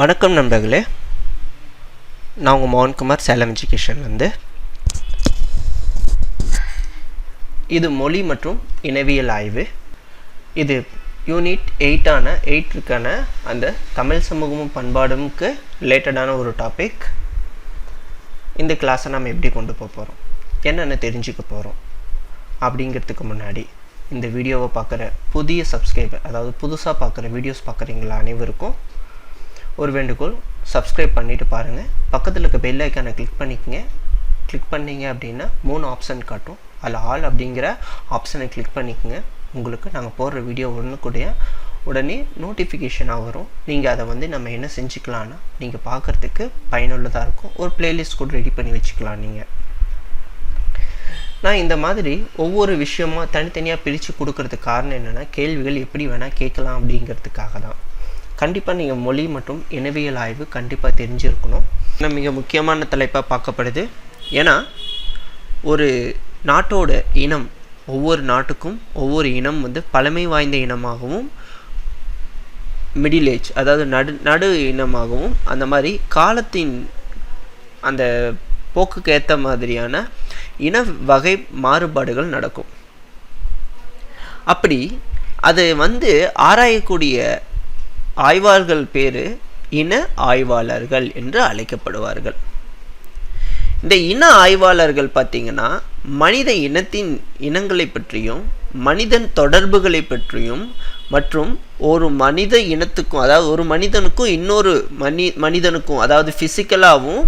வணக்கம் நண்பர்களே. நான் உங்கள் மோகன்குமார் சேலம் எஜுகேஷன்லேருந்து. இது மொழி மற்றும் இனவியல் ஆய்வு. இது யூனிட் எயிட்டான எயிட்டிற்கான அந்த தமிழ் சமூகமும் பண்பாடும்க்கு ரிலேட்டடான ஒரு டாபிக். இந்த கிளாஸை நம்ம எப்படி கொண்டு போக போகிறோம் என்னென்ன தெரிஞ்சுக்க போகிறோம் அப்படிங்கிறதுக்கு முன்னாடி இந்த வீடியோவை பார்க்குற புதிய சப்ஸ்கிரைபர் அதாவது புதுசாக பார்க்குற வீடியோஸ் பார்க்குறீங்களா அனைவருக்கும் ஒரு வேண்டுகோள் சப்ஸ்கிரைப் பண்ணிவிட்டு பாருங்கள் பக்கத்தில் இருக்க பெல் ஐக்கானை கிளிக் பண்ணிக்கங்க. கிளிக் பண்ணீங்க அப்படின்னா மூணு ஆப்ஷன் காட்டும். அதில் ஆல் அப்படிங்கிற ஆப்ஷனை கிளிக் பண்ணிக்கங்க. உங்களுக்கு நாங்கள் போடுற வீடியோ உடனுக்குடைய உடனே நோட்டிஃபிகேஷனாக வரும். நீங்கள் அதை வந்து நம்ம என்ன செஞ்சுக்கலான்னா நீங்கள் பார்க்குறதுக்கு பயனுள்ளதாக இருக்கும். ஒரு பிளேலிஸ்ட் கூட ரெடி பண்ணி வச்சுக்கலாம் நீங்கள் நான் இந்த மாதிரி ஒவ்வொரு விஷயமாக தனித்தனியாக பிரித்து கொடுக்கறதுக்கு காரணம் என்னென்னா கேள்விகள் எப்படி வேணால் கேட்கலாம் அப்படிங்கிறதுக்காக தான் கண்டிப்பாக நீங்கள் மொழி மற்றும் இனவியல் ஆய்வு கண்டிப்பாக தெரிஞ்சிருக்கணும். ஏன்னா மிக முக்கியமான தலைப்பாக பார்க்கப்படுது. ஏன்னா ஒரு நாட்டோட இனம் ஒவ்வொரு நாட்டுக்கும் ஒவ்வொரு இனம் வந்து பழமை வாய்ந்த இனமாகவும் மிடில் ஏஜ் அதாவது நடு நடு இனமாகவும் அந்த மாதிரி காலத்தின் அந்த போக்குக்கு ஏற்ற மாதிரியான இன வகை மாறுபாடுகள் நடக்கும். அப்படி அது வந்து ஆராயக்கூடிய ஆய்வாளர்கள் பேர் இன ஆய்வாளர்கள் என்று அழைக்கப்படுவார்கள். இந்த இன ஆய்வாளர்கள் பார்த்தீங்கன்னா மனித இனத்தின் இனங்களை பற்றியும் மனிதன் தொடர்புகளை பற்றியும் மற்றும் ஒரு மனித இனத்துக்கும் அதாவது ஒரு மனிதனுக்கும் இன்னொரு மனி மனிதனுக்கும் அதாவது ஃபிசிக்கலாகவும்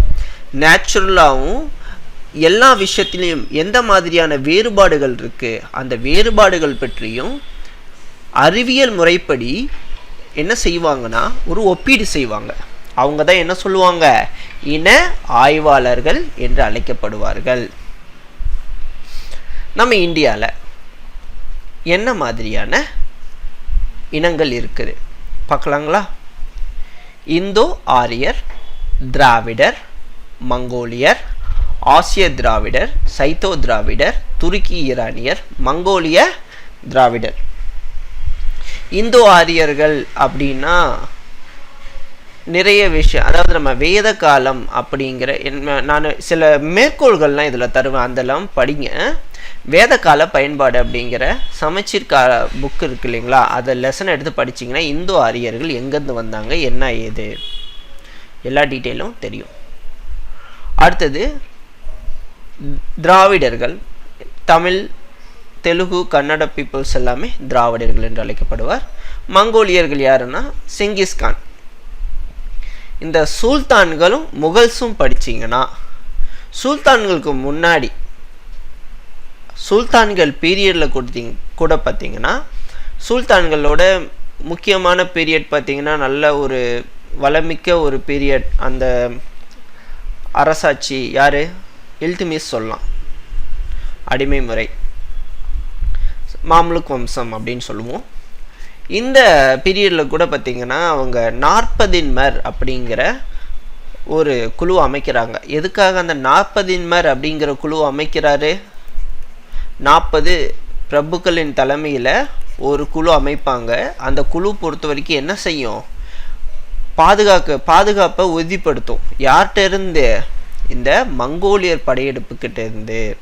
நேச்சுரலாகவும் எல்லா விஷயத்திலையும் எந்த மாதிரியான வேறுபாடுகள் இருக்குது அந்த வேறுபாடுகள் பற்றியும் அறிவியல் முறைப்படி என்ன செய்வாங்கன்னா ஒரு ஒப்பீடு செய்வாங்க. அவங்க தான் என்ன சொல்லுவாங்க? இன ஆய்வாளர்கள் என்று அழைக்கப்படுவார்கள். நம்ம இந்தியாவில் என்ன மாதிரியான இனங்கள் இருக்குது? பார்க்கலாங்களா இந்தோ ஆரியர் திராவிடர் மங்கோலியர் ஆசிய திராவிடர் சைத்தோ திராவிடர் துருக்கி ஈரானியர் மங்கோலிய திராவிடர். இந்தோ ஆரியர்கள் அப்படின்னா நிறைய விஷயம். அதாவது நம்ம வேத காலம் அப்படிங்கிற நான் சில மேற்கோள்கள்லாம் இதில் தருவேன். அதெல்லாம் படிங்க. வேத கால பயன்பாடு அப்படிங்கிற சமச்சீர் கா புக் இருக்கு இல்லைங்களா? அதை லெசன் எடுத்து படிச்சிங்கன்னா இந்தோ ஆரியர்கள் எங்கேருந்து வந்தாங்க? என்ன ஏது? எல்லா டீட்டெயிலும் தெரியும். அடுத்தது திராவிடர்கள் தமிழ் தெலுங்கு கன்னட பீப்புள்ஸ் எல்லாமே திராவிடர்கள் என்று அழைக்கப்படுவார். மங்கோலியர்கள் யாருன்னா செங்கிஸ்கான் இந்த சுல்தான்களும் முகல்ஸும் படிச்சிங்கன்னா சுல்தான்களுக்கு முன்னாடி சுல்தான்கள் பீரியடில் கொடுத்தீங்க கூட பார்த்தீங்கன்னா சுல்தான்களோட முக்கியமான பீரியட் பார்த்தீங்கன்னா நல்ல ஒரு வளமிக்க ஒரு பீரியட் அந்த அரசாட்சி யார்? இல்துமிஸ் சொல்லலாம். அடிமை முறை. மாம்லுக் வம்சம் அப்படின்னு சொல்லுவோம். இந்த பீரியடில் கூட பார்த்திங்கன்னா அவங்க நாற்பதின்மர் அப்படிங்கிற ஒரு குழு அமைக்கிறாங்க. எதுக்காக அந்த நாற்பதின்மர் அப்படிங்கிற குழு அமைக்கிறாரு? நாற்பது பிரபுக்களின் தலைமையில் ஒரு குழு அமைப்பாங்க. அந்த குழு பொறுத்த வரைக்கும் என்ன செய்யும்? பாதுகாக்க பாதுகாப்பை உறுதிப்படுத்தும். யார்கிட்ட இருந்து? இந்த மங்கோலியர் படையெடுப்புக்கிட்ட இருந்து.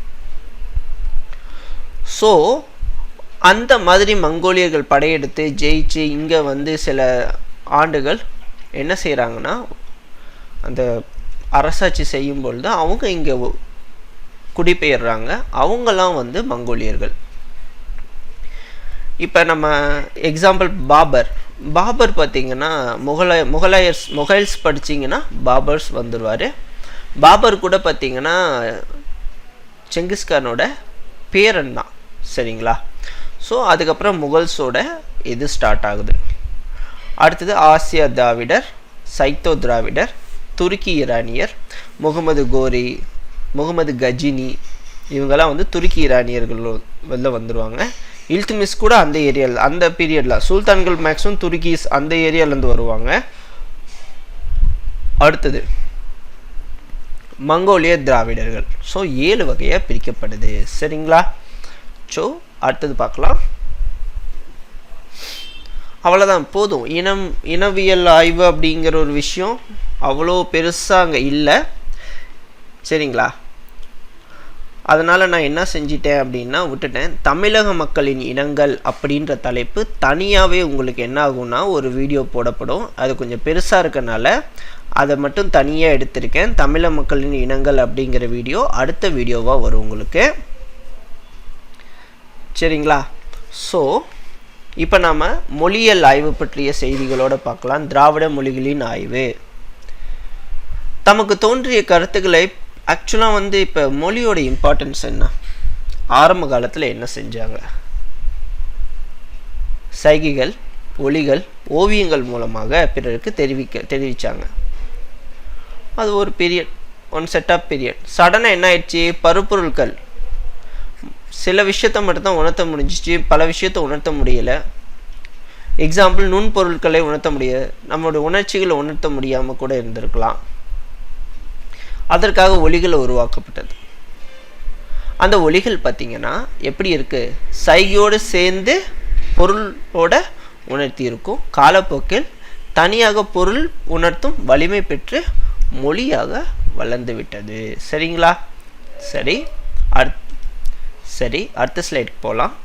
ஸோ அந்த மாதிரி மங்கோலியர்கள் படையெடுத்து ஜெயிச்சு இங்கே வந்து சில ஆண்டுகள் என்ன செய்கிறாங்கன்னா அந்த அரசாட்சி செய்யும் பொழுது அவங்க இங்கே குடிபெயர்றாங்க. அவங்களாம் வந்து மங்கோலியர்கள். இப்போ நம்ம எக்ஸாம்பிள் பாபர். பாபர் பார்த்திங்கன்னா முகலாய முகலாயர்ஸ் முகல்ஸ் படிச்சிங்கன்னா பாபர்ஸ் வந்துடுவார் பாபர் கூட பார்த்திங்கன்னா செங்கிஸ்கானோட பேரன் தான். சரிங்களா? ஸோ அதுக்கப்புறம் முகல்ஸோட இது ஸ்டார்ட் ஆகுது. அடுத்தது ஆசியா திராவிடர் சைத்தோ திராவிடர் துருக்கி ஈரானியர் முகமது கோரி முகமது கஜினி இவங்கெல்லாம் வந்து துருக்கி ஈரானியர்கள் வெளில வந்துடுவாங்க இல்துமிஸ் கூட அந்த ஏரியாவில் அந்த பீரியடில் சுல்தான்கள் மேக்ஸிமம் துருக்கீஸ் அந்த ஏரியாவிலேருந்து வருவாங்க. அடுத்தது மங்கோலிய திராவிடர்கள். ஸோ ஏழு வகையாக பிரிக்கப்படுது. சரிங்களா? ஸோ அடுத்தது பார்க்கலாம். அவ்வளோதான் போதும். இனம் இனவியல் ஆய்வு அப்படிங்கிற ஒரு விஷயம் அவ்வளோ பெருசாக அங்கே இல்லை. சரிங்களா? அதனால் நான் என்ன செஞ்சிட்டேன் அப்படின்னா விட்டுட்டேன். தமிழக மக்களின் இனங்கள் அப்படின்ற தலைப்பு தனியாகவே உங்களுக்கு என்ன ஆகும்னா ஒரு வீடியோ போடப்படும். அது கொஞ்சம் பெருசாக இருக்கனால அதை மட்டும் தனியாக எடுத்திருக்கேன். தமிழக மக்களின் இனங்கள் அப்படிங்கிற வீடியோ அடுத்த வீடியோவாக வரும் உங்களுக்கு. சரிங்களா? ஸோ இப்போ நாம் மொழியியல் ஆய்வு பற்றிய செய்திகளோடு பார்க்கலாம். திராவிட மொழிகளின் ஆய்வு. தமக்கு தோன்றிய கருத்துக்களை ஆக்சுவலாக வந்து இப்போ மொழியோட இம்பார்ட்டன்ஸ் என்ன? ஆரம்ப காலத்தில் என்ன செஞ்சாங்க? சைகைகள் ஒலிகள் ஓவியங்கள் மூலமாக பிறருக்கு தெரிவிக்க தெரிவித்தாங்க அது ஒரு period one set off period சடனாக என்ன ஆயிடுச்சு? பருப்பொருட்கள் சில விஷயத்தை மட்டும்தான் உணர்த்த முடிஞ்சிச்சு பல விஷயத்த உணர்த்த முடியலை. எக்ஸாம்பிள் நுண்பொருட்களை உணர்த்த முடியாது நம்மளோட உணர்ச்சிகளை உணர்த்த முடியாமல் கூட இருந்திருக்கலாம். அதற்காக ஒலிகள் உருவாக்கப்பட்டது. அந்த ஒலிகள் பார்த்திங்கன்னா எப்படி இருக்குது சைகையோடு சேர்ந்து பொருளோட உணர்த்தி இருக்கும். காலப்போக்கில் தனியாக பொருள் உணர்த்தும் வலிமை பெற்று மொழியாக வளர்ந்து விட்டது. சரிங்களா? சரி அடுத் சரி அடுத்த ஸ்லைடுக்கு போகலாம்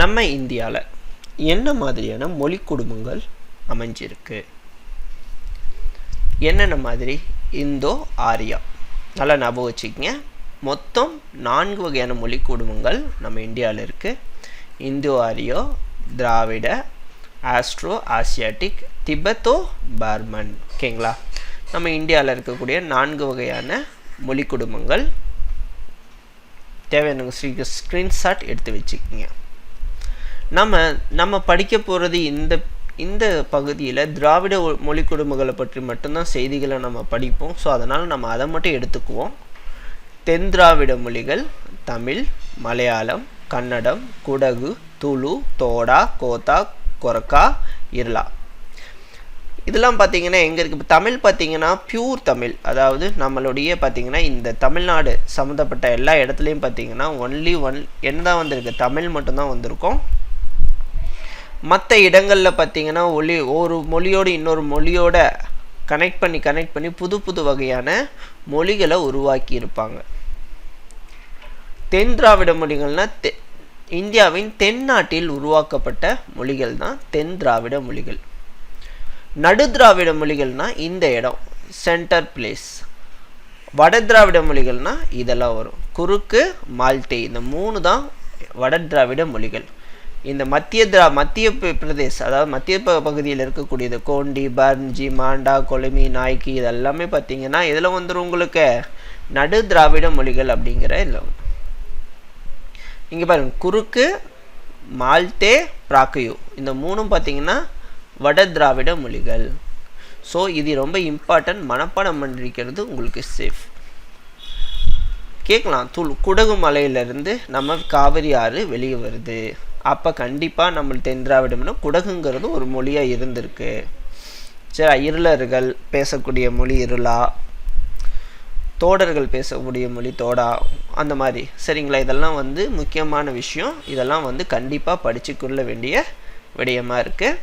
நம்ம இந்தியாவில் என்ன மாதிரியான மொழி குடும்பங்கள் அமைஞ்சிருக்கு? என்னென்ன மாதிரி? இந்தோ ஆரியா. நல்லா ஞாபகம் வச்சுக்கோங்க. மொத்தம் நான்கு வகையான மொழி குடும்பங்கள் நம்ம இந்தியாவில் இருக்குது இந்தோ ஆரியோ திராவிட ஆஸ்ட்ரோ ஆசியாட்டிக் திபெத்தோ பார்மன். ஓகேங்களா? நம்ம இந்தியாவில் இருக்கக்கூடிய நான்கு வகையான மொழி குடும்பங்கள் தேவையான ஸ்க்ரீன்ஷாட் எடுத்து வச்சுக்கோங்க. நம்ம நம்ம படிக்க போகிறது இந்த இந்த பகுதியில் திராவிட மொழி குடும்பங்களை பற்றி மட்டும்தான் செய்திகளை நம்ம படிப்போம். ஸோ அதனால் நம்ம அதை மட்டும் எடுத்துக்குவோம். தென் திராவிட மொழிகள் தமிழ் மலையாளம் கன்னடம் குடகு துளு தோடா கோத்தா கொரக்கா இருளா இதெல்லாம் பார்த்தீங்கன்னா எங்கே இருக்குது இப்போ தமிழ் பார்த்தீங்கன்னா பியூர் தமிழ். அதாவது நம்மளுடைய பார்த்தீங்கன்னா இந்த தமிழ்நாடு சம்மந்தப்பட்ட எல்லா இடத்துலையும் பார்த்தீங்கன்னா ஒன்லி ஒன் என்ன தான் வந்திருக்கு? தமிழ் மட்டும்தான் வந்திருக்கும். மற்ற இடங்களில் பார்த்தீங்கன்னா ஒளி ஒரு மொழியோடு இன்னொரு மொழியோட கனெக்ட் பண்ணி கனெக்ட் பண்ணி புது புது வகையான மொழிகளை உருவாக்கி இருப்பாங்க. தென் திராவிட மொழிகள்னால் தெ இந்தியாவின் தென்னாட்டில் உருவாக்கப்பட்ட மொழிகள் தான் தென் திராவிட மொழிகள். நடு திராவிட மொழிகள்னால் இந்த இடம் சென்டர் பிளேஸ் வட திராவிட மொழிகள்னால் இதெல்லாம் வரும். குறுக்கு மால்டே இந்த மூணு தான் வட திராவிட மொழிகள். இந்த மத்திய திரா மத்திய பிரதேசம் அதாவது மத்திய ப பகுதியில் இருக்கக்கூடியது கோண்டி பர்ஞ்சி மாண்டா கொலுமி நாய்க்கி இதெல்லாமே பார்த்தீங்கன்னா இதில் வந்துடும் உங்களுக்கு நடு திராவிட மொழிகள் அப்படிங்கிற இதில் இங்கே பாருங்கள் குறுக்கு மால்டே பிராக்கையோ. இந்த மூணும் பார்த்தீங்கன்னா வட திராவிட மொழிகள். ஸோ இது ரொம்ப இம்பார்ட்டன்ட் மனப்பாடம் பண்ணிருக்கிறது உங்களுக்கு சேஃப் கேட்கலாம். துள் குடகு மலையிலேருந்து நம்ம காவிரி ஆறு வெளியே வருது. அப்போ கண்டிப்பாக நம்ம தென் திராவிடம்னா குடகுங்கிறது ஒரு மொழியாக இருந்திருக்கு. சரி இருளர்கள் பேசக்கூடிய மொழி இருளா? தோடர்கள் பேசக்கூடிய மொழி தோடா? அந்த மாதிரி. சரிங்களா? இதெல்லாம் வந்து முக்கியமான விஷயம். இதெல்லாம் வந்து கண்டிப்பாக படிச்சுக்கொள்ள வேண்டிய விடயமாக இருக்குது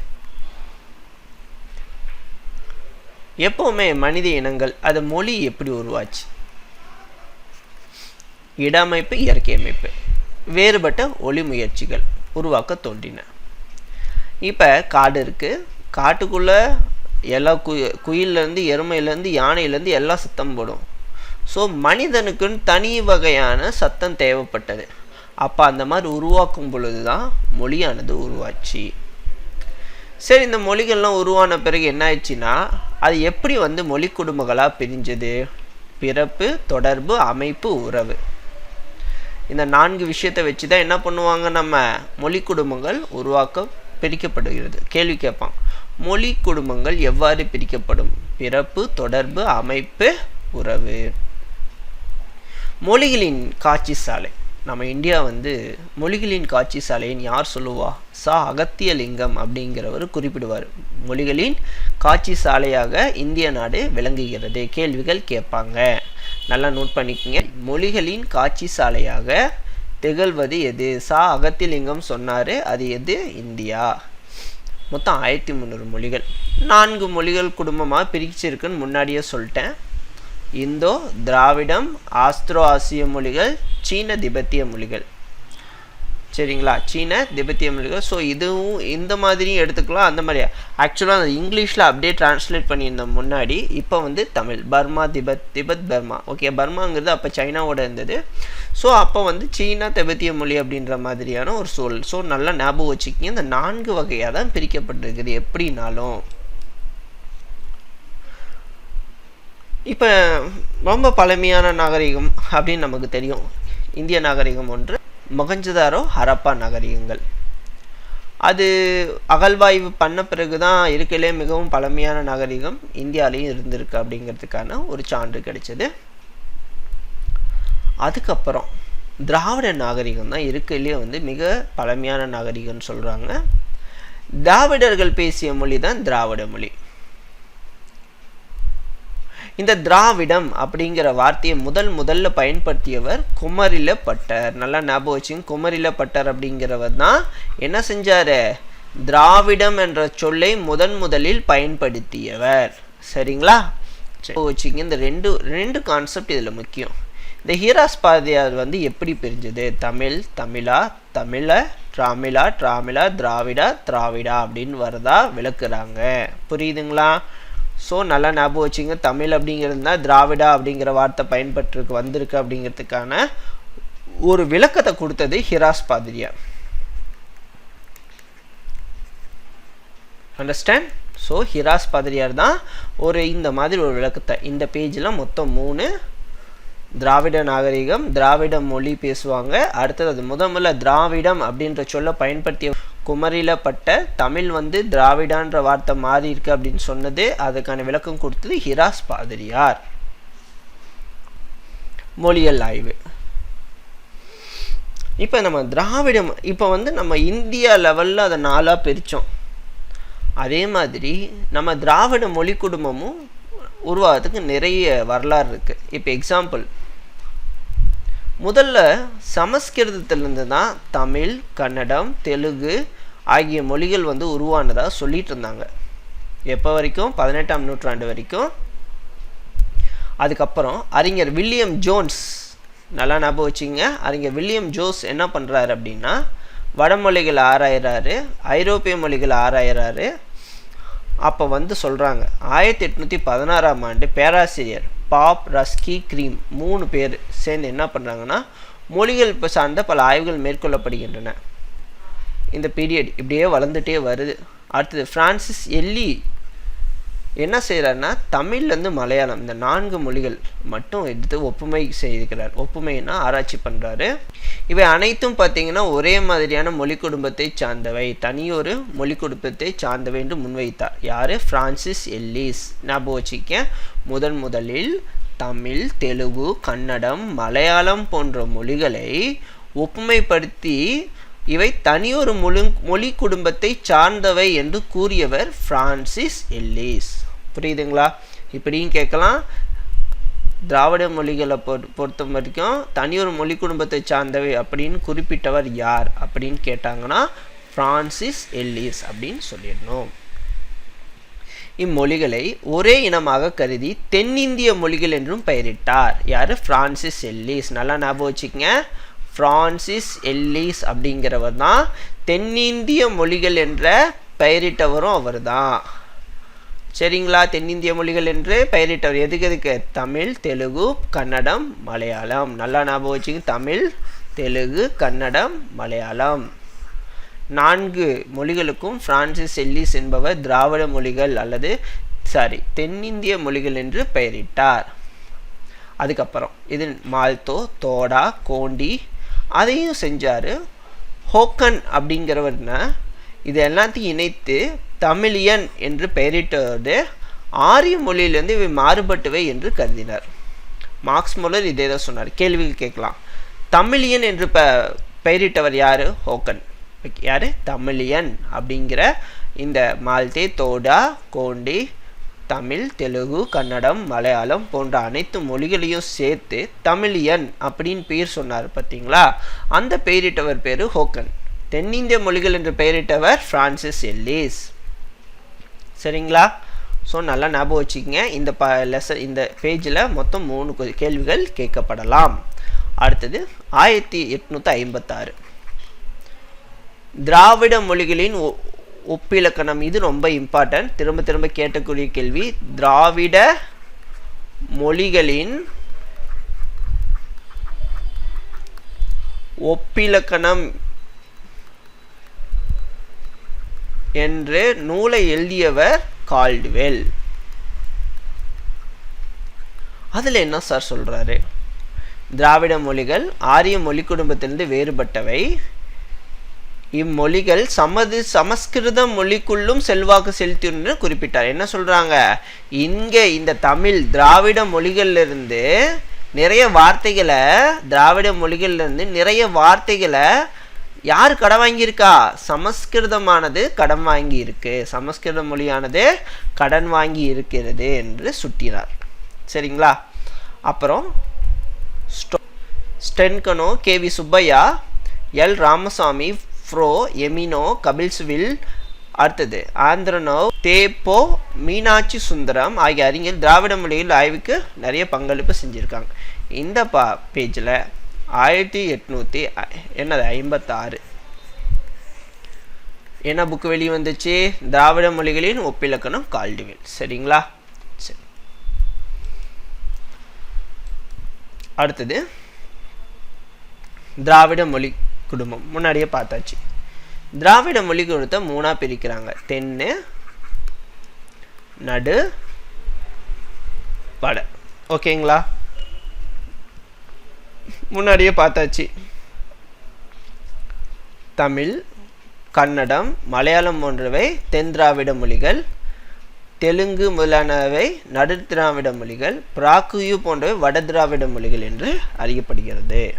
எப்போவுமே மனித இனங்கள் அது மொழி எப்படி உருவாச்சு? இட அமைப்பு இயற்கை அமைப்பு. வேறுபட்ட ஒளி முயற்சிகள் உருவாக்க தோன்றின. இப்போ காடு இருக்குது காட்டுக்குள்ளே எல்லா கு குயிலேருந்து எருமையிலேருந்து யானையிலேருந்து எல்லாம் சத்தம் போடும். ஸோ மனிதனுக்குன்னு தனி வகையான சத்தம் தேவைப்பட்டது. அப்போ அந்த மாதிரி உருவாக்கும் பொழுது தான் மொழியானது உருவாச்சு. சரி இந்த மொழிகள்லாம் உருவான பிறகு என்ன ஆயிடுச்சுன்னா அது எப்படி வந்து மொழி குடும்பங்களாக பிரிஞ்சது? பிறப்பு தொடர்பு அமைப்பு உறவு. இந்த நான்கு விஷயத்தை வச்சு தான் என்ன பண்ணுவாங்க நம்ம? மொழி குடும்பங்கள் உருவாக்க பிரிக்கப்படுகிறது. கேள்வி கேட்பான். மொழி குடும்பங்கள் எவ்வாறு பிரிக்கப்படும்? பிறப்பு தொடர்பு அமைப்பு உறவு. மொழிகளின் காட்சி சாலை. நம்ம இந்தியா வந்து மொழிகளின் காட்சி சாலைன்னு யார் சொல்லுவா? சா. அகத்தியலிங்கம் அப்படிங்கிறவர் குறிப்பிடுவார். மொழிகளின் காட்சி சாலையாக இந்திய நாடு விளங்குகிறது. கேள்விகள் கேட்பாங்க. நல்லா நோட் பண்ணிக்கோங்க. மொழிகளின் காட்சி சாலையாக திகழ்வது எது? சா. அகத்திலிங்கம் சொன்னார். அது எது? இந்தியா. மொத்தம் ஆயிரத்தி முந்நூறு மொழிகள். நான்கு மொழிகள் குடும்பமாக பிரிச்சிருக்குன்னு முன்னாடியே சொல்லிட்டேன். இந்தோ திராவிடம் ஆஸ்திரோ ஆசிய மொழிகள் சீன திபெத்திய மொழிகள். சரிங்களா? சீன திபெத்திய மொழிகள். ஸோ இதுவும் இந்த மாதிரியும் எடுத்துக்கலாம். அந்த மாதிரி. ஆக்சுவலாக அந்த இங்கிலீஷில் அப்படியே டிரான்ஸ்லேட் பண்ணியிருந்தோம் முன்னாடி. இப்போ வந்து Tamil. Burma Tibet Tibet Burma. Okay பர்மாங்கிறது அப்போ சைனாவோட இருந்தது. ஸோ அப்போ வந்து சீனா திபெத்திய மொழி அப்படின்ற மாதிரியான ஒரு சூழல். ஸோ நல்லா ஞாபகம் வச்சுக்கிங்க. இந்த நான்கு வகையாக தான் பிரிக்கப்பட்டிருக்குது. எப்படினாலும். இப்போ ரொம்ப பழமையான நாகரிகம் அப்படின்னு நமக்கு தெரியும். இந்திய நாகரிகம் ஒன்று மொகஞ்சதாரோ ஹரப்பா நாகரிகங்கள். அது அகழ்வாய்வு பண்ண பிறகு தான் இருக்கையிலே மிகவும் பழமையான நாகரிகம் இந்தியாலேயும் இருந்திருக்கு அப்படிங்கிறதுக்கான ஒரு சான்று கிடைச்சது. அதுக்கப்புறம் திராவிட நாகரிகம் தான் இருக்கையிலேயே வந்து மிக பழமையான நாகரிகம்னு சொல்கிறாங்க திராவிடர்கள் பேசிய மொழி தான் திராவிட மொழி. இந்த திராவிடம் அப்படிங்கிற வார்த்தையை முதல் முதல்ல பயன்படுத்தியவர் குமரில பட்டர் நல்லா ஞாபகம் வச்சுங்க குமரில பட்டர் அப்படிங்கிறவர் தான் என்ன செஞ்சாரு? திராவிடம் என்ற சொல்லை முதன் முதலில் பயன்படுத்தியவர். சரிங்களா? வச்சுங்க இந்த ரெண்டு ரெண்டு கான்செப்ட் இதில் முக்கியம். இந்த ஹீராஸ் பாரதியார் வந்து எப்படி பிரிஞ்சது? தமிழ் தமிழா தமிழ டிராமிலா டிராமிலா திராவிடா திராவிடா அப்படின்னு வரதா விளக்குறாங்க. புரியுதுங்களா? ஸோ நல்லா ஞாபகம் வச்சுங்க. தமிழ் அப்படிங்கிறது தான் திராவிடா அப்படிங்கிற வார்த்தை பயன்பட்டுருக்கு வந்திருக்கு அப்படிங்கிறதுக்கான ஒரு விளக்கத்தை கொடுத்தது ஹிராஸ் பாதிரியார். அண்டர்ஸ்டாண்ட் ஸோ ஹிராஸ் பாதிரியார் தான் ஒரு இந்த மாதிரி ஒரு விளக்கத்தை இந்த பேஜில் மொத்தம் மூணு திராவிட நாகரிகம் திராவிட மொழி பேசுவாங்க. அடுத்தது அது முதல்ல திராவிடம் அப்படின்ற சொல்ல பயன்படுத்திய குமரிலப்பட்ட தமிழ் வந்து திராவிடான்ற வார்த்தை மாறி இருக்கு அப்படின்னு சொன்னது அதுக்கான விளக்கம் கொடுத்தது ஹிராஸ் பாதிரியார். மொழியல் ஆய்வு. இப்போ நம்ம திராவிடம் இப்போ வந்து நம்ம இந்தியா லெவலில் அதை நாலாக பிரித்தோம் அதே மாதிரி நம்ம திராவிட மொழி குடும்பமும் உருவாகிறதுக்கு நிறைய வரலாறு இருக்குது இப்போ எக்ஸாம்பிள் முதல்ல சமஸ்கிருதத்திலிருந்து தான் தமிழ் கன்னடம் தெலுங்கு ஆகிய மொழிகள் வந்து உருவானதாக சொல்லிட்டு இருந்தாங்க. எப்போ வரைக்கும்? பதினெட்டாம் நூற்றாண்டு வரைக்கும். அதுக்கப்புறம் அறிஞர் வில்லியம் ஜோன்ஸ் நல்லா ஞாபகம் வச்சுங்க அறிஞர் வில்லியம் ஜோஸ் என்ன பண்ணுறாரு அப்படின்னா வடமொழிகள் ஆராயிறாரு ஐரோப்பிய மொழிகள் ஆராயிறாரு. அப்போ வந்து சொல்கிறாங்க ஆயிரத்தி எட்நூற்றி பதினாறாம் ஆண்டு பேராசிரியர் பாப் ரஸ்கி க்ரீம் மூணு பேர் சேர்ந்து என்ன பண்ணுறாங்கன்னா மொழிகள் இப்போ சார்ந்த பல ஆய்வுகள் மேற்கொள்ளப்படுகின்றன. இந்த பீரியட் இப்படியே வளர்ந்துட்டே வருது. அடுத்தது ஃப்ரான்சிஸ் எல்லி என்ன செய்கிறாருன்னா தமிழ்லேருந்து மலையாளம் இந்த நான்கு மொழிகள் மட்டும் எடுத்து ஒப்புமை செய்திருக்கிறார் ஒப்புமைன்னா ஆராய்ச்சி பண்ணுறாரு இவை அனைத்தும் பார்த்தீங்கன்னா ஒரே மாதிரியான மொழி குடும்பத்தை சார்ந்தவை. தனியொரு மொழி குடும்பத்தை சார்ந்தவை என்று முன்வைத்தார். யார்? ஃப்ரான்சிஸ் எல்லிஸ் ஞாபகம் வச்சுக்க முதன் முதலில் தமிழ் தெலுங்கு கன்னடம் மலையாளம் போன்ற மொழிகளை ஒப்புமைப்படுத்தி இவை தனியொரு மொழி மொழி குடும்பத்தை சார்ந்தவை என்று கூறியவர் ஃப்ரான்சிஸ் எல்லிஸ். புரியுதுங்களா? இப்படியும் கேட்கலாம். திராவிட மொழிகளை பொ பொறுத்த வரைக்கும் தனியொரு மொழி குடும்பத்தை சார்ந்தவை அப்படின்னு குறிப்பிட்டவர் யார் அப்படின்னு கேட்டாங்கன்னா ஃப்ரான்சிஸ் எல்லிஸ் அப்படின்னு சொல்லிடணும். இம்மொழிகளை ஒரே இனமாக கருதி தென்னிந்திய மொழிகள் என்றும் பெயரிட்டார். யார்? Francis Ellis. நல்லா ஞாபகம் வச்சுக்கங்க. ஃப்ரான்சிஸ் எல்லிஸ் அப்படிங்கிறவர் தான் தென்னிந்திய மொழிகள் என்ற பெயரிட்டவரும் அவர் தான் சரிங்களா? தென்னிந்திய மொழிகள் என்று பெயரிட்டவர் எதுக்கு எதுக்கு? தமிழ் தெலுங்கு கன்னடம் மலையாளம். நல்லா ஞாபகம் வச்சுங்க தமிழ் தெலுங்கு கன்னடம் மலையாளம். நான்கு மொழிகளுக்கும் பிரான்சிஸ் எல்லிஸ் என்பவர் திராவிட மொழிகள் அல்லது சாரி தென்னிந்திய மொழிகள் என்று பெயரிட்டார். அதுக்கப்புறம் இது மால்தோ தோடா கோண்டி அதையும் செஞ்சார். ஹோக்கன் அப்படிங்கிறவர்னா இது எல்லாத்தையும் இணைத்து தமிழியன் என்று பெயரிட்டது. ஆரிய மொழியிலிருந்து இவை மாறுபட்டவை என்று கருதினார். மார்க்ஸ் மூலர் இதே தான் சொன்னார். கேள்விகள் கேட்கலாம். தமிழியன் என்று ப பெயரிட்டவர் யார்? ஹோக்கன். யார்? தமிழியன் அப்படிங்கிற இந்த மால்தே தோடா கோண்டி தமிழ் தெலுங்கு கன்னடம் மலையாளம் போன்ற அனைத்து மொழிகளையும் சேர்த்து தமிழியன் அப்படின்னு பேர் சொன்னார் பார்த்தீங்களா? அந்த பெயரிட்டவர் பேர் ஹோக்கன். தென்னிந்திய மொழிகள் என்று பெயரிட்டவர் ஃப்ரான்சிஸ் எல்லிஸ். சரிங்களா? ஸோ நல்லா ஞாபகம் வச்சுக்கோங்க. இந்த ப லெசன் இந்த பேஜில் மொத்தம் மூணு கேள்விகள் கேட்கப்படலாம். அடுத்தது ஆயிரத்தி எட்நூற்றி ஐம்பத்தாறு. திராவிட மொழிகளின் ஒப்பிலக்கணம். இது ரொம்ப இம்பார்ட்டன்ட் திரும்ப திரும்ப கேட்டக்கூடிய கேள்வி திராவிட மொழிகளின் ஒப்பிலக்கணம் என்று நூலை எழுதியவர் கால்டுவெல். அதில் என்ன சார் சொல்றாரு? திராவிட மொழிகள் ஆரிய மொழி குடும்பத்திலிருந்து வேறுபட்டவை. இம்மொழிகள் சமது சமஸ்கிருத மொழிக்குள்ளும் செல்வாக்கு செலுத்தின்னு குறிப்பிட்டார். என்ன சொல்கிறாங்க இங்கே இந்த தமிழ் திராவிட மொழிகள்லேருந்து நிறைய வார்த்தைகளை திராவிட மொழிகள்லேருந்து நிறைய வார்த்தைகளை யார் கடன் வாங்கியிருக்கா? சமஸ்கிருதமானது கடன் வாங்கி இருக்கு சமஸ்கிருத மொழியானது கடன் வாங்கி இருக்கிறது என்று சுட்டினார். சரிங்களா? அப்புறம் Sten Konow Sten Konow K V Subbaiah L. Ramasamy ஃப்ரோ எமினோ கபில்ஸ்வில் அடுத்தது ஆந்திரனோவ் தேப்போ மீனாட்சி சுந்தரம் ஆகிய அறிஞர் திராவிட மொழியில் ஆய்வுக்கு நிறைய பங்களிப்பு செஞ்சுருக்காங்க. இந்த பா பேஜில் ஆயிரத்தி எட்நூற்றி என்னது ஐம்பத்தாறு. என்ன புக்கு வெளியே வந்துச்சு திராவிட மொழிகளின் ஒப்பிலக்கணம் கால்டுவேல். சரிங்களா? சரி. அடுத்தது திராவிட மொழி குடும்பம். முன்னாடியே பார்த்தாச்சு. திராவிட மொழி குடும்பத்தை மூணா பிரிக்கிறாங்க. தென்னு நடு வட. ஓகேங்களா? முன்னாடியே பார்த்தாச்சு. தமிழ் கன்னடம் மலையாளம் போன்றவை தென் திராவிட மொழிகள் தெலுங்கு முதலானவை நடு திராவிட மொழிகள் பிராக்குயு போன்றவை வட திராவிட மொழிகள் என்று அறியப்படுகிறது.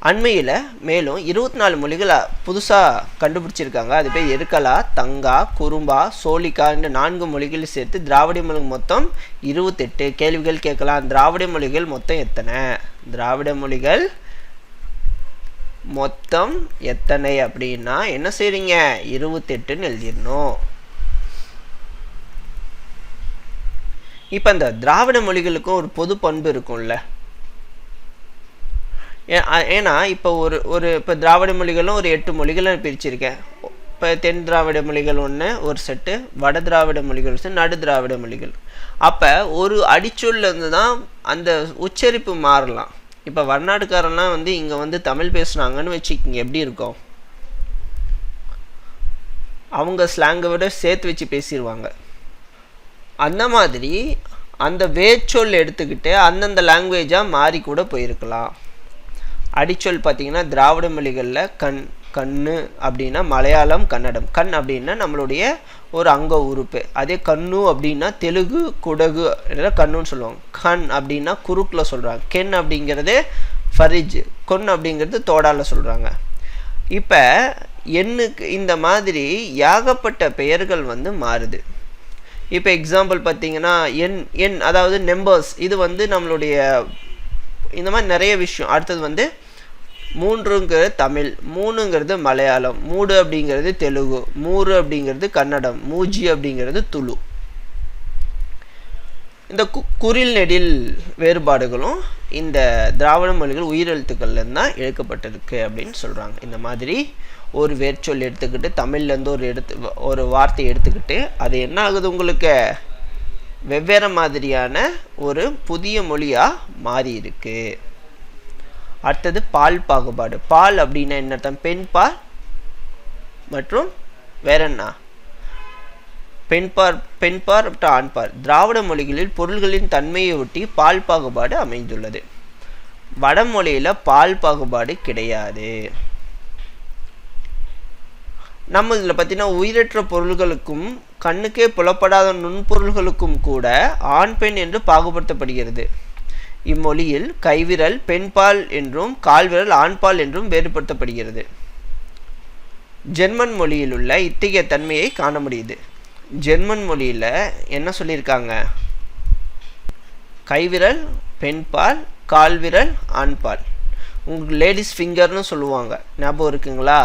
அண்மையில் மேலும் இருபத்தி நாலு மொழிகளை புதுசாக கண்டுபிடிச்சிருக்காங்க. அது பேர் எருக்கலா தங்கா குறும்பா சோலிகா என்ற நான்கு மொழிகள் சேர்த்து திராவிட மொழிகள் மொத்தம் இருபத்தெட்டு கேள்விகள் கேட்கலாம். திராவிட மொழிகள் மொத்தம் எத்தனை? திராவிட மொழிகள் மொத்தம் எத்தனை அப்படின்னா என்ன செய்றீங்க? இருபத்தெட்டுன்னு எழுதிடணும். இப்போ இந்த திராவிட மொழிகளுக்கும் ஒரு பொது பண்பு இருக்கும்ல. ஏன்னா இப்போ ஒரு ஒரு இப்போ திராவிட மொழிகளும் ஒரு எட்டு மொழிகளை பிரிச்சிருக்கேன். இப்போ தென் திராவிட மொழிகள் ஒன்று ஒரு செட்டு வட திராவிட மொழிகள் ஒரு நடு திராவிட மொழிகள். அப்போ ஒரு அடிச்சொல்லேருந்து தான் அந்த உச்சரிப்பு மாறலாம். இப்போ வடநாட்டுக்காரன்லாம் வந்து இங்கே வந்து தமிழ் பேசுனாங்கன்னு வச்சுக்கிங்க எப்படி இருக்கும்? அவங்க ஸ்லாங்கை விட சேர்த்து வச்சு பேசிடுவாங்க அந்த மாதிரி அந்த வேச்சொல் எடுத்துக்கிட்டு அந்தந்த லாங்குவேஜாக மாறி கூட போயிருக்கலாம். அடிச்சொல் பார்த்தீங்கன்னா திராவிட மொழிகளில் கண் கண்ணு அப்படின்னா மலையாளம் கன்னடம். கண் அப்படின்னா நம்மளுடைய ஒரு அங்க உறுப்பு. அதே கண்ணு அப்படின்னா தெலுங்கு குடகு கண்ணுன்னு சொல்லுவாங்க. கண் அப்படின்னா குறுக்கில் சொல்கிறாங்க கென் அப்படிங்கிறது ஃபரிஜ். கொன் அப்படிங்கிறது தோடால சொல்கிறாங்க இப்போ எண்ணுக்கு இந்த மாதிரி ஏகப்பட்ட பெயர்கள் வந்து மாறுது. இப்போ எக்ஸாம்பிள் பார்த்தீங்கன்னா எண் எண் அதாவது நெம்பர்ஸ் இது வந்து நம்மளுடைய இந்த மாதிரி நிறைய விஷயம். அடுத்தது வந்து மூன்றுங்கிறது தமிழ் மூணுங்கிறது மலையாளம் மூடு அப்படிங்கிறது தெலுங்கு மூறு அப்படிங்கிறது கன்னடம் மூஜி அப்படிங்கிறது துளு. இந்த கு குறில் நெடில் வேறுபாடுகளும் இந்த திராவிட மொழிகள் உயிரெழுத்துக்கள்லேருந்து தான் இழுக்கப்பட்டிருக்கு அப்படின்னு சொல்கிறாங்க இந்த மாதிரி ஒரு வேர்ச்சொல் எடுத்துக்கிட்டு தமிழ்லேருந்து ஒரு எடுத்து ஒரு வார்த்தை எடுத்துக்கிட்டு அது என்ன ஆகுது உங்களுக்கு? வெவ்வேறு மாதிரியான ஒரு புதிய மொழியாக மாறி இருக்குது அடுத்தது பால் பாகுபாடு. பால் அப்படின்னா என்ன அர்த்தம்? பெண் பால் மற்றும் வேற என்ன? பெண்பார் பெண்பார் மற்றும் ஆண்பார் திராவிட மொழிகளில் பொருள்களின் தன்மையை ஒட்டி பால் பாகுபாடு அமைந்துள்ளது. வடமொழியில் பால் பாகுபாடு கிடையாது. நம்ம இதில் பார்த்தீங்கன்னா உயிரற்ற பொருள்களுக்கும் கண்ணுக்கே புலப்படாத நுண்பொருள்களுக்கும் கூட ஆண் பெண் என்று பாகுபடுத்தப்படுகிறது. இம்மொழியில் கைவிரல் பெண்பால் என்றும் கால்விரல் ஆண்பால் என்றும் வேறுபடுத்தப்படுகிறது. ஜெர்மன் மொழியில் உள்ள இத்தகைய தன்மையை காண முடியுது. ஜெர்மன் மொழியில் என்ன சொல்லியிருக்காங்க? கைவிரல் பெண்பால் கால்விரல் ஆண்பால். உங்களுக்கு லேடிஸ் ஃபிங்கர்னு சொல்லுவாங்க. ஞாபகம் இருக்குங்களா?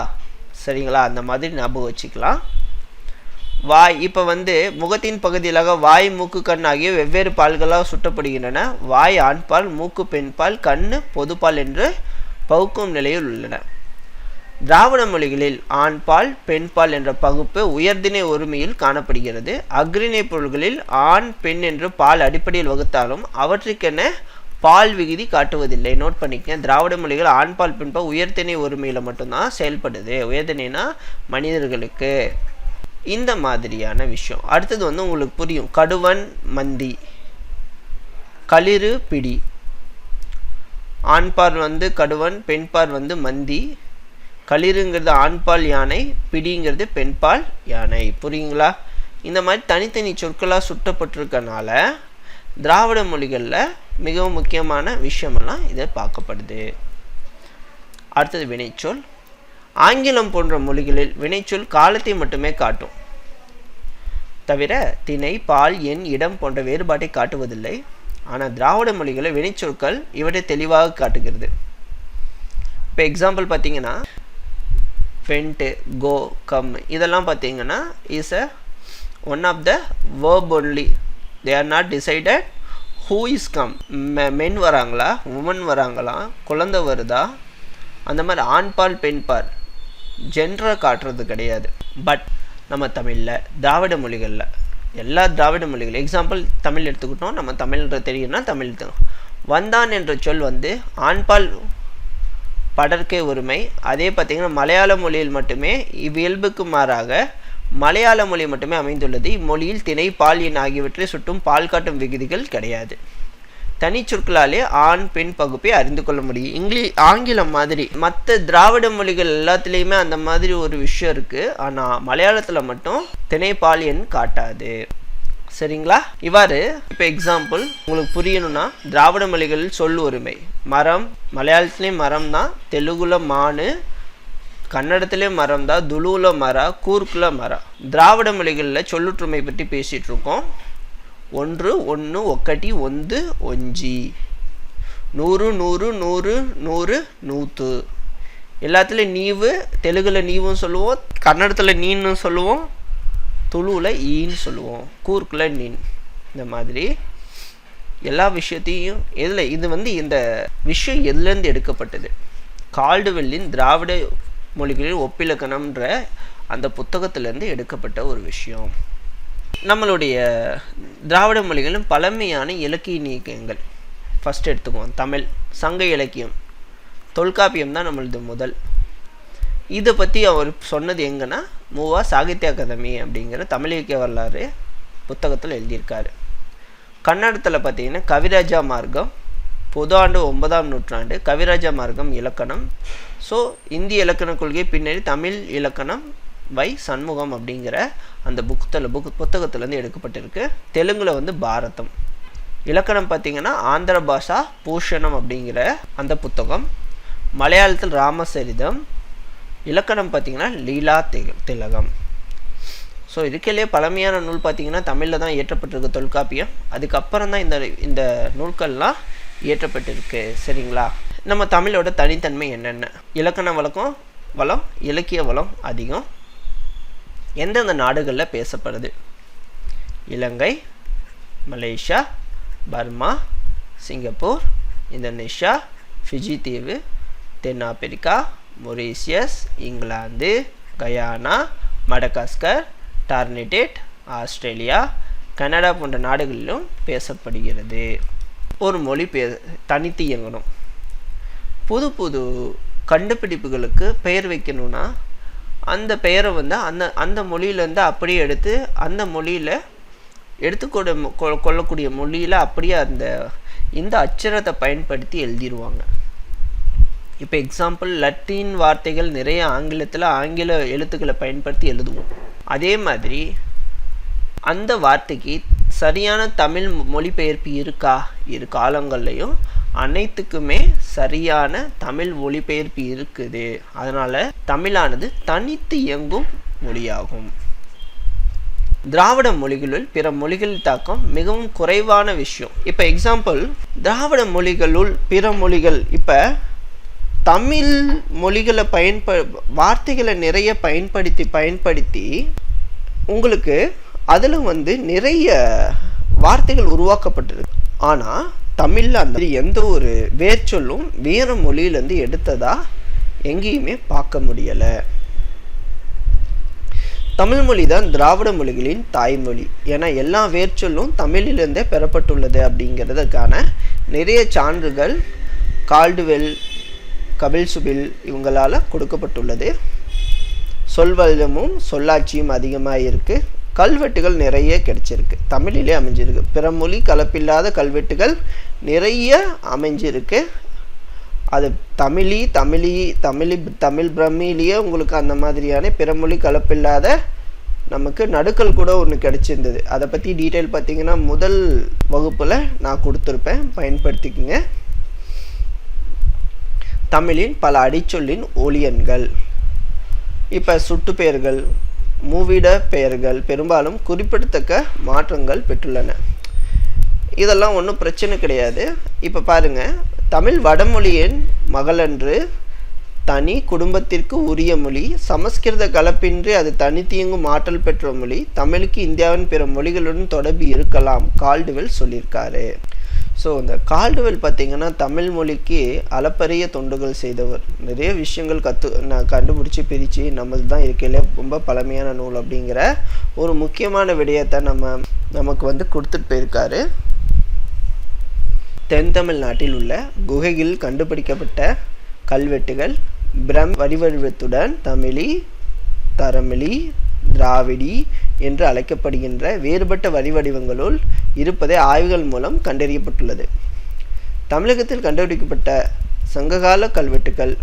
சரிங்களா? அந்த மாதிரி ஞாபகம் வச்சுக்கலாம். வாய் இப்போ வந்து முகத்தின் பகுதியிலாக வாய் மூக்கு கண் ஆகிய வெவ்வேறு பால்களாக சுட்டப்படுகின்றன. வாய் ஆண்பால் மூக்கு பெண்பால் கண் பொதுப்பால் என்று பகுக்கும் நிலையில் உள்ளன. திராவிட மொழிகளில் ஆண்பால் பெண்பால் என்ற பகுப்பு உயர்திணை ஒருமையில் காணப்படுகிறது. அக்ரிணை பொருள்களில் ஆண் பெண் என்று பால் அடிப்படையில் வகுத்தாலும் அவற்றுக்கென பால் விகுதி காட்டுவதில்லை. நோட் பண்ணிக்க திராவிட மொழிகள் ஆண்பால் பெண்பால் உயர்திணை ஒருமையில் மட்டும்தான் செயல்படுது. உயர்திணைனா மனிதர்களுக்கு. இந்த மாதிரியான விஷயம். அடுத்தது வந்து உங்களுக்கு புரியும். கடுவன் மந்தி. களிறு பிடி. ஆண்பால் வந்து கடுவன் பெண்பால் வந்து மந்தி. களிறுங்கிறது ஆண்பால் யானை பிடிங்கிறது பெண்பால் யானை. புரியுங்களா? இந்த மாதிரி தனித்தனி சொற்களாக சுட்டப்பட்டிருக்கனால திராவிட மொழிகளில் மிகவும் முக்கியமான விஷயமெல்லாம் இதை பார்க்கப்படுது. அடுத்தது வினைச்சொல். ஆங்கிலம் போன்ற மொழிகளில் வினைச்சொல் காலத்தை மட்டுமே காட்டும். தவிர திணை பால் எண் இடம் போன்ற வேறுபாட்டை காட்டுவதில்லை. ஆனால் திராவிட மொழிகளில் வினைச்சொற்கள் இவற்றை தெளிவாக காட்டுகிறது. இப்போ எக்ஸாம்பிள் பார்த்தீங்கன்னா ஃபென்ட்டு கோ கம் இதெல்லாம் பார்த்தீங்கன்னா is a one of the verb only they are not decided who is come men வராங்களா உமன் வராங்களா குழந்தை வருதா அந்த மாதிரி ஆண்பால் பெண்பால் ஜென்ரல் காட்டுறது கிடையாது. பட் நம்ம தமிழில் திராவிட மொழிகளில் எல்லா திராவிட மொழிகள் எக்ஸாம்பிள் தமிழ் எடுத்துக்கிட்டோம் நம்ம தமிழ்ன்ற தெரியும்னா தமிழ் தான். வந்தான் என்ற சொல் வந்து ஆண்பால் படற்கை உரிமை அதே பார்த்திங்கன்னா மலையாள மொழியில் மட்டுமே இவ்வியல்புக்கு மாறாக மலையாள மொழி மட்டுமே அமைந்துள்ளது. இம்மொழியில் திணை பால் எண் ஆகியவற்றை சுட்டும் பால் காட்டும் விகுதிகள் கிடையாது. தனிச்சொற்களாலே ஆண் பெண் பகுப்பை அறிந்து கொள்ள முடியும். இங்கிலீஷ் ஆங்கிலம் மாதிரி மற்ற திராவிட மொழிகள் எல்லாத்துலேயுமே அந்த மாதிரி ஒரு விஷயம் இருக்குது ஆனால் மலையாளத்தில் மட்டும் திணைப்பால் எண் காட்டாது. சரிங்களா? இவ்வாறு இப்போ எக்ஸாம்பிள் உங்களுக்கு புரியணும்னா திராவிட மொழிகள் சொல் உரிமை. மரம் மலையாளத்துலேயும் மரம் தான் தெலுங்குல மானு கன்னடத்துலேயும் மரம் தான் துளுவில் மரம் கூர்க்குல மரம் திராவிட மொழிகளில் சொல்லுற்றுமை பற்றி பேசிகிட்ருக்கோம் ஒன்று ஒன்று ஒக்கட்டி ஒன்று ஒஞ்சி. நூறு நூறு நூறு நூறு நூற்று எல்லாத்துலேயும் நீவு தெலுங்கில் நீவும் சொல்லுவோம் கன்னடத்தில் நீன்னு சொல்லுவோம் துளுவில் ஈன்னு சொல்லுவோம் கூர்க்கில் நீன். இந்த மாதிரி எல்லா விஷயத்தையும் எதில் இது வந்து இந்த விஷயம் எதுலேருந்து எடுக்கப்பட்டது? கால்டுவெல்லின் திராவிட மொழிகளில் ஒப்பிலக்கணம்ன்ற அந்த புத்தகத்திலேருந்து எடுக்கப்பட்ட ஒரு விஷயம். நம்மளுடைய திராவிட மொழிகளும் பழமையான இலக்கிய நீக்கங்கள் ஃபஸ்ட் எடுத்துக்குவோம். தமிழ் சங்க இலக்கியம் தொல்காப்பியம் தான் நம்மளது முதல். இதை பற்றி அவர் சொன்னது எங்கன்னா மூவா சாகித்ய அகாதமி அப்படிங்கிற தமிழ் இலக்கிய வரலாறு புத்தகத்தில் எழுதியிருக்காரு. கன்னடத்தில் பார்த்தீங்கன்னா கவிராஜா மார்க்கம் பொது ஆண்டு ஒன்பதாம் நூற்றாண்டு கவிராஜா மார்க்கம் இலக்கணம். ஸோ இந்திய இலக்கண கொள்கை பின்னாடி தமிழ் இலக்கணம் வை சண்முகம் அப்படிங்கிற அந்த புத்தல புக் புத்தகத்துலேருந்து எடுக்கப்பட்டிருக்கு. தெலுங்கில் வந்து பாரதம். இலக்கணம் பார்த்திங்கன்னா ஆந்திர பாஷா பூஷணம் அப்படிங்கிற அந்த புத்தகம். மலையாளத்தில் ராமசரிதம். இலக்கணம் பார்த்திங்கன்னா லீலா திலகம். ஸோ இதுக்கிலேயே பழமையான நூல் பார்த்திங்கன்னா தமிழில் தான் இயற்றப்பட்டிருக்கு தொல்காப்பியம். அதுக்கப்புறம் தான் இந்த இந்த நூல்கள்லாம் இயற்றப்பட்டிருக்கு. சரிங்களா? நம்ம தமிழோட தனித்தன்மை என்னென்ன? இலக்கண வழக்கம் வளம் இலக்கிய வளம் அதிகம். எந்தெந்த நாடுகளில் பேசப்படுது? Ilangai Malaysia Burma Singapore Indonesia Fiji தீவு தென்னாப்பிரிக்கா Mauritius England Guyana Madagascar Trinidad Australia Canada போன்ற நாடுகளிலும் பேசப்படுகிறது. ஒரு மொழி பே தனித்து இயங்கணும். புது புது கண்டுபிடிப்புகளுக்கு பெயர் வைக்கணும்னா அந்த பெயரை வந்து அந்த அந்த மொழியிலேருந்து அப்படியே எடுத்து அந்த மொழியில் எடுத்துக்கொட கொள்ளக்கூடிய மொழியில் அப்படியே அந்த இந்த அச்சரத்தை பயன்படுத்தி எழுதிடுவாங்க இப்போ எக்ஸாம்பிள் லத்தீன் வார்த்தைகள் நிறைய ஆங்கிலத்தில் ஆங்கில எழுத்துக்களை பயன்படுத்தி எழுதுவோம். அதே மாதிரி அந்த வார்த்தைக்கு சரியான தமிழ் மொழிபெயர்ப்பு இருக்கா? இரு காலங்கள்லையும் அனைத்துக்குமே சரியான தமிழ் மொழிபெயர்ப்பு இருக்குது. அதனால் தமிழானது தனித்து இயங்கும் மொழியாகும். திராவிட மொழிகளுள் பிற மொழிகள் தாக்கம் மிகவும் குறைவான விஷயம். இப்போ எக்ஸாம்பிள் திராவிட மொழிகளுள் பிற மொழிகள் இப்போ தமிழ் மொழிகளை பயன்ப வார்த்தைகளை நிறைய பயன்படுத்தி பயன்படுத்தி உங்களுக்கு அதில் வந்து நிறைய வார்த்தைகள் உருவாக்கப்பட்டிருக்கு. ஆனால் தமிழில் அந்த எந்த ஒரு வேர்ச்சொல்லும் வேறு மொழியிலேருந்து எடுத்ததா எங்கேயுமே பார்க்க முடியலை. தமிழ் மொழி தான் திராவிட மொழிகளின் தாய்மொழி. ஏன்னா எல்லா வேர்ச்சொல்லும் தமிழிலிருந்தே பெறப்பட்டுள்ளது அப்படிங்கிறதுக்கான நிறைய சான்றுகள் கால்டுவெல் கபில் சுபில் இவங்களால் கொடுக்கப்பட்டுள்ளது. சொல்வல்லமும் சொல்லாட்சியும் அதிகமாக இருக்குது கல்வெட்டுகள் நிறைய கிடைச்சிருக்கு. தமிழிலே அமைஞ்சிருக்கு. பிற மொழி கலப்பில்லாத கல்வெட்டுகள் நிறைய அமைஞ்சிருக்கு. அது தமிழி தமிழி தமிழி தமிழ் பிரம்மிலேயே உங்களுக்கு அந்த மாதிரியான பிறமொழி கலப்பில்லாத நமக்கு நடுக்கல் கூட ஒன்று கிடச்சிருந்தது. அதை பற்றி டீட்டெயில் பார்த்தீங்கன்னா முதல் வகுப்பில் நான் கொடுத்துருப்பேன். பயன்படுத்திக்கங்க. தமிழின் பல அடிச்சொல்லின் ஒளியன்கள் இப்போ சுட்டு பெயர்கள் மூவிட பெயர்கள் பெரும்பாலும் குறிப்பிடத்தக்க மாற்றங்கள் பெற்றுள்ளன. இதெல்லாம் ஒன்றும் பிரச்சனை கிடையாது. இப்போ பாருங்கள் தமிழ் வடமொழியின் மகளன்று தனி குடும்பத்திற்கு உரிய மொழி சமஸ்கிருத கலப்பின்றி அது தனித்தியங்கும் ஆற்றல் பெற்ற மொழி தமிழுக்கு இந்தியாவின் பிற மொழிகளுடன் தொடர்பு இருக்கலாம் கால்டுவெல் சொல்லியிருக்காரு. ஸோ இந்த கால்டுவெல் பார்த்திங்கன்னா தமிழ் மொழிக்கு அளப்பரிய தொண்டுகள் செய்தவர். நிறைய விஷயங்கள் கற்று நான் கண்டுபிடிச்சி பிரித்து நம்மளது தான் இருக்கையில ரொம்ப பழமையான நூல் அப்படிங்கிற ஒரு முக்கியமான விடயத்தை நம்ம நமக்கு வந்து கொடுத்துட்டு போயிருக்காரு. தென் தமிழ்நாட்டில் உள்ள குகையில் கண்டுபிடிக்கப்பட்ட கல்வெட்டுகள் பிரம் வடிவடிவத்துடன் தமிழி தரமிழி திராவிடி என்று அழைக்கப்படுகின்ற வேறுபட்ட வரிவடிவங்களுள் இருப்பதை ஆய்வுகள் மூலம் கண்டறியப்பட்டுள்ளது. தமிழகத்தில் கண்டுபிடிக்கப்பட்ட சங்ககால கல்வெட்டுகள்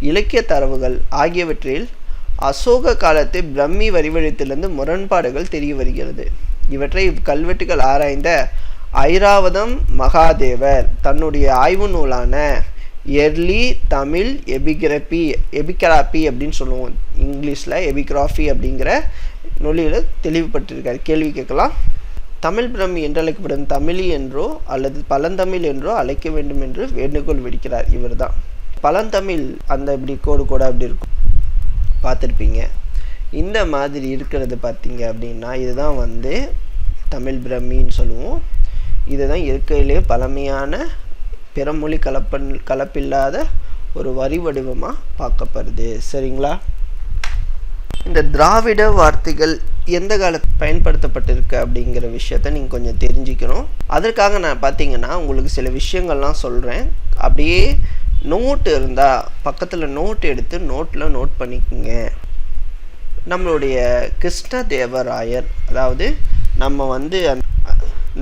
இலக்கிய தரவுகள் ஆகியவற்றில் அசோக காலத்து பிரம்மி வரிவழித்திலிருந்து முரண்பாடுகள் தெரிய வருகிறது. இவற்றை இக்கல்வெட்டுகள் ஆராய்ந்த ஐராவதம் மகாதேவர் தன்னுடைய ஆய்வு நூலான எர்லி தமிழ் எபிகிரபி எபிகிராபி அப்படின்னு சொல்லுவோம். இங்கிலீஷில் எபிகிராஃபி அப்படிங்கிற நொழியில் தெளிவுபட்டிருக்கார். கேள்வி கேட்கலாம். தமிழ் பிரம்மி என்று அழைக்கப்படும் தமிழி என்றோ அல்லது பழந்தமிழ் என்றோ அழைக்க வேண்டும் என்று வேண்டுகோள் விடுக்கிறார் இவர் தான் பழந்தமிழ் அந்த இப்படி கோடு கூட அப்படி இருக்கும். பார்த்துருப்பீங்க. இந்த மாதிரி இருக்கிறது பார்த்தீங்க அப்படின்னா இதுதான் வந்து தமிழ் பிரம்மின்னு சொல்லுவோம். இதுதான் இருக்கையிலே பழமையான பிறமொழி கலப்பன் கலப்பில்லாத ஒரு வரி வடிவமாக பார்க்கப்படுது. சரிங்களா? இந்த திராவிட வார்த்தைகள் எந்த காலத்து பயன்படுத்தப்பட்டிருக்கு அப்படிங்கிற விஷயத்த நீங்கள் கொஞ்சம் தெரிஞ்சுக்கணும். அதற்காக நான் பார்த்தீங்கன்னா உங்களுக்கு சில விஷயங்கள்லாம் சொல்கிறேன் அப்படியே நோட்டு இருந்தால் பக்கத்தில் நோட் எடுத்து நோட்டில் நோட் பண்ணிக்கோங்க. நம்மளுடைய கிருஷ்ண தேவராயர் அதாவது நம்ம வந்து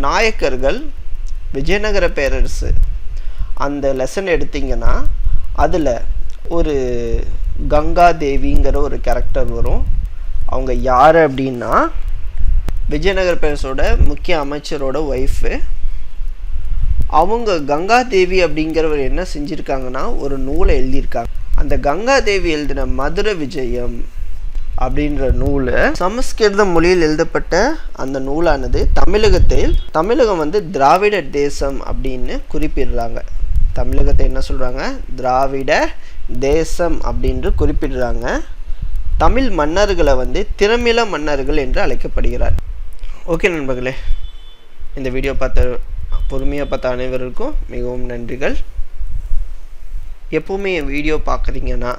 நாயக்கர்கள் விஜயநகர பேரரசு அந்த லெசன் எடுத்திங்கன்னா அதில் ஒரு கங்கா தேவிங்கிற ஒரு கேரக்டர் வரும். அவங்க யார் அப்படின்னா விஜயநகர் பேரரசோட முக்கிய அமைச்சரோட ஒய்ஃபு அவங்க கங்கா தேவி அப்படிங்கிறவர் என்ன செஞ்சுருக்காங்கன்னா ஒரு நூலை எழுதியிருக்காங்க. அந்த கங்கா தேவி எழுதின மதுரை விஜயம் அப்படின்ற நூல் சமஸ்கிருத மொழியில் எழுதப்பட்ட அந்த நூலானது தமிழகத்தில் தமிழகம் வந்து திராவிட தேசம் அப்படின்னு குறிப்பிடுறாங்க. தமிழகத்தை என்ன சொல்கிறாங்க திராவிட தேசம் அப்படின்று குறிப்பிடுறாங்க. தமிழ் மன்னர்களை வந்து திறமில மன்னர்கள் என்று அழைக்கப்படுகிறார். ஓகே நண்பர்களே இந்த வீடியோ பார்த்த பொறுமையாக பார்த்த அனைவருக்கும் மிகவும் நன்றிகள். எப்போவுமே என் வீடியோ பார்க்குறீங்கன்னா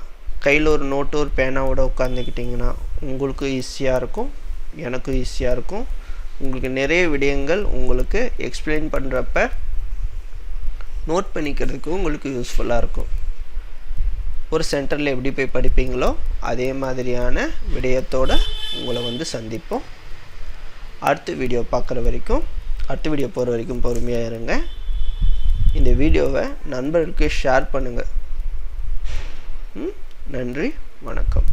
கையில் ஒரு நோட்டு ஒரு பேனாவோட உட்காந்துக்கிட்டிங்கன்னா உங்களுக்கும் ஈஸியாக இருக்கும் எனக்கும் ஈஸியாக இருக்கும். உங்களுக்கு நிறைய விடயங்கள் உங்களுக்கு எக்ஸ்பிளைன் பண்ணுறப்ப நோட் பண்ணிக்கிறதுக்கு உங்களுக்கு யூஸ்ஃபுல்லாக இருக்கும். ஒரு சென்டரில் எப்படி போய் படிப்பீங்களோ அதே மாதிரியான விடயத்தோடு உங்களை வந்து சந்திப்போம். அடுத்த வீடியோ பார்க்குற வரைக்கும் அடுத்த வீடியோ போகிற வரைக்கும் பொறுமையாக இருங்க. இந்த வீடியோவை நண்பர்களுக்கு ஷேர் பண்ணுங்கள் நன்றி வணக்கம்.